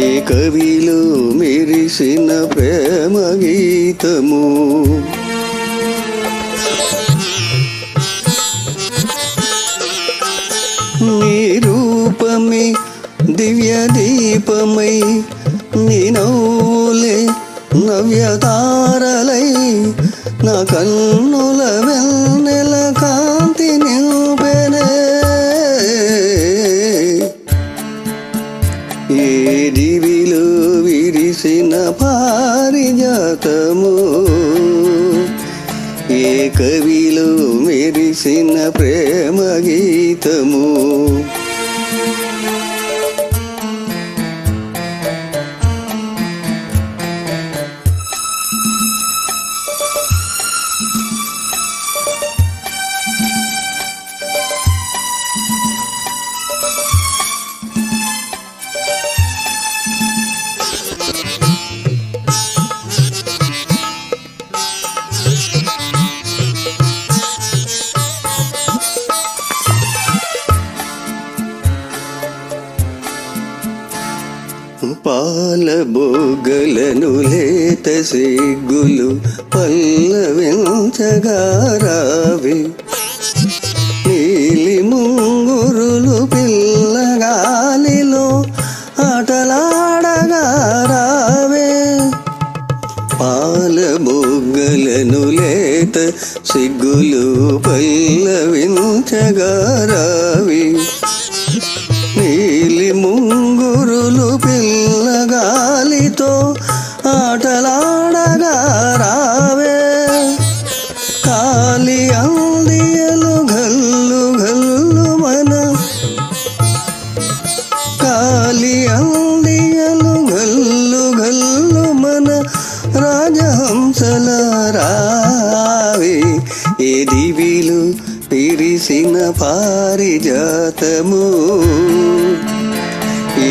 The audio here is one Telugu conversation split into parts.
కవిలో మెరిసిన ప్రేమ గీతము. నీ రూపమే దివ్య దీపమై నీ నవ్వులే నవ్యతారలై నా కన్నుల వెన్నెల కాంతి ఏ కవిలో మెరిసిన ప్రేమ గీతము? పాల బొగ్గలను లేత సిగ్గులు పల్లవించగారావి నీలి ముంగురులు పిల్లగాలిలో ఆటలాడగారావే పాల బొగ్గలను లేత సిగ్గులు పల్లవించగారావి నీలి ఆటలాడగా రావే కాలి అందియలు గల్లు గల్లు మన కాలి అందియలు గల్లు గల్లు మన రాజహంసల రావే ఏ దివిలు పిరిసిన పారిజాతము. ఏ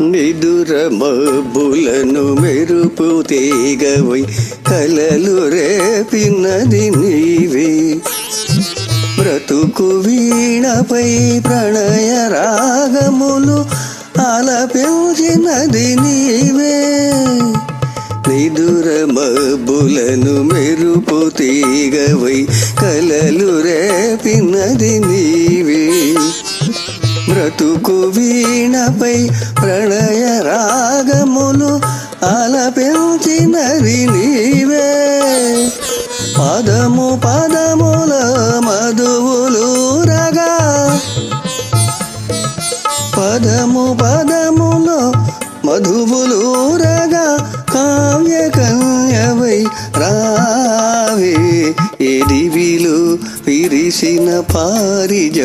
నిదుర మబ్బులను మెరుపు తీగవై కలలు రేపినది నీవే. బ్రతుకు వీణపై ప్రణయ రాగములు ఆలపించినది నీవే. నిదుర మబ్బులను మెరుపు తీగవై కలలు రేపినది నీవే. బ్రతుకు వీణపై ప్రణయ రాగములు ఆలపించినది నీవే. పదము పదముల మధువులు రగా. పదము పదముల మధువులు రగా. కావ్య కన్యవై రావే. ఎదివిలు విరిసిన పారిజాతము.